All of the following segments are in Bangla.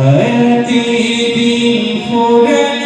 হায়াতের দিন ফুরালে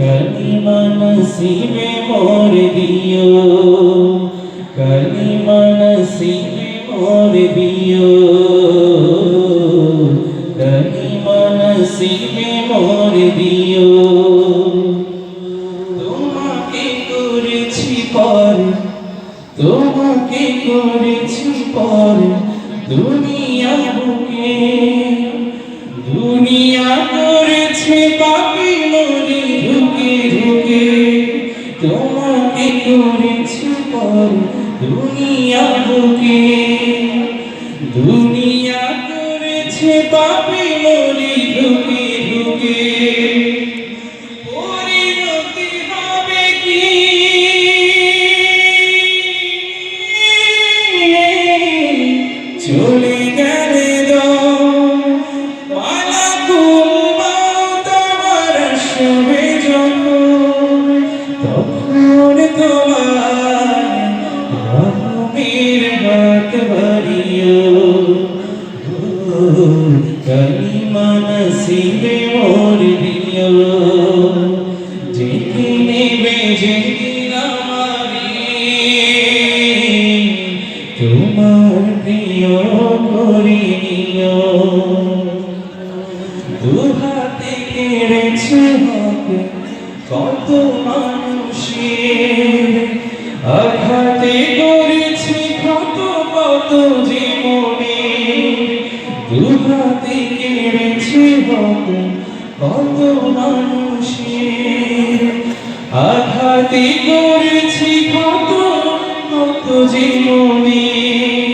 কালিমা নসিবে মোরে দিও, কালিমা নসিবে মোরে দিও, কালিমা নসিবে মোরে দিও। তোমাকে করেছি পর, তোমাকে করেছি পর, দুনিয়া বুকে, দুনিয়া তোমাকে করেছে পর দুনিয়া বুকে। দুনিয়া করেছে পাপে মরি ঢুকে ঢুকে। দুহাতে কেড়েছে হক কত মানুষের আঘাতে করেছি কত কত জীবনে।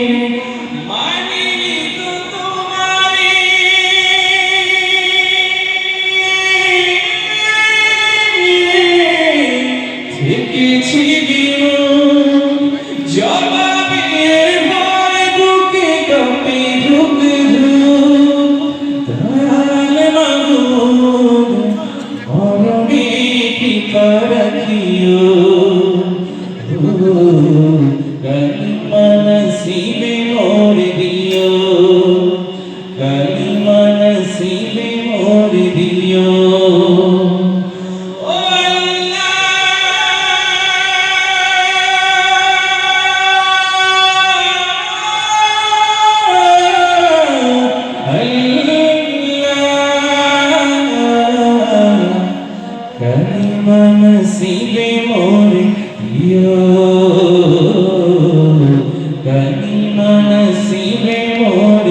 কৃপা রাখিও দিও কালিমা নসিবে মোর